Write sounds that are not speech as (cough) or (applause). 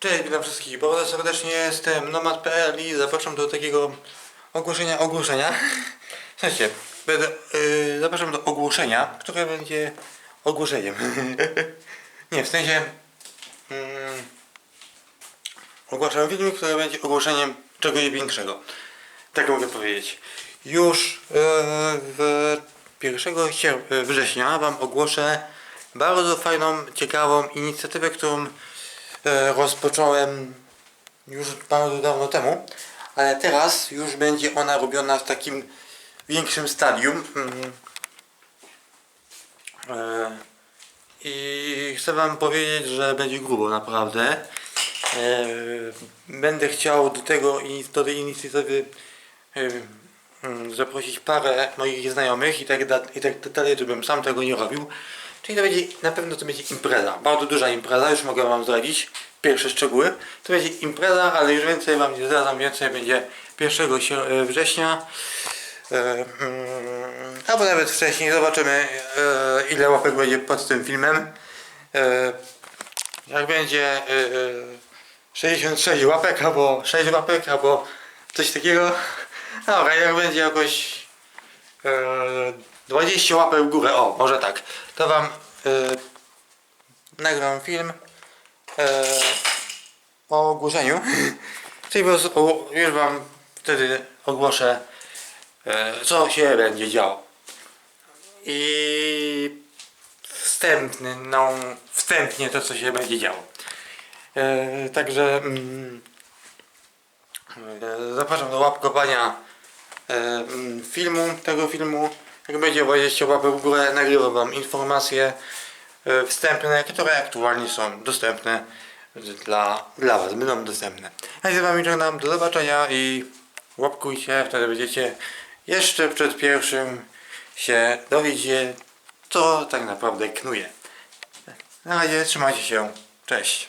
Cześć, witam wszystkich bardzo serdecznie, jestem Nomad.pl i zapraszam do takiego ogłoszenia ogłoszenia. (laughs) W sensie, będę, yy, zapraszam do ogłoszenia, które będzie ogłoszeniem. (laughs) Nie, w sensie mm, ogłaszam filmik, który będzie ogłoszeniem czegoś większego. Tak mogę powiedzieć. Już yy, w 1 sierp- września Wam ogłoszę bardzo fajną, ciekawą inicjatywę, którą rozpocząłem już bardzo dawno temu, ale teraz już będzie ona robiona w takim większym stadium. Mm. E, I chcę Wam powiedzieć, że będzie grubo naprawdę. E, Będę chciał do tego do tej inicjatywy e, mm, zaprosić parę moich znajomych i tak, i tak dalej, żebym sam tego nie robił. Czyli to będzie, na pewno to będzie impreza, bardzo duża impreza, już mogę Wam zdradzić pierwsze szczegóły. To będzie impreza, ale już więcej Wam nie zdradzam, więcej będzie 1 sier- e, września. E, mm, albo nawet wcześniej, zobaczymy e, ile łapek będzie pod tym filmem. Jak będzie e, e, 66 łapek, albo 6 łapek, albo coś takiego. Dobra, jak będzie jakoś 20 łapek w górę, o, może tak, to wam e, nagram film e, o ogłoszeniu. Czyli po prostu już wam wtedy ogłoszę, e, co się będzie działo. I wstępny, no, wstępnie to, co się będzie działo. E, także e, zapraszam do łapkowania e, filmu, tego filmu. Jak będzie 20 łapek w górę, nagrywam wam informacje e, wstępne, które aktualnie są dostępne dla, dla was, będą dostępne. Ja z wami żegnam, do zobaczenia i łapkujcie, wtedy będziecie jeszcze przed pierwszym się dowiecie, co tak naprawdę knuje. Na razie, trzymajcie się, cześć.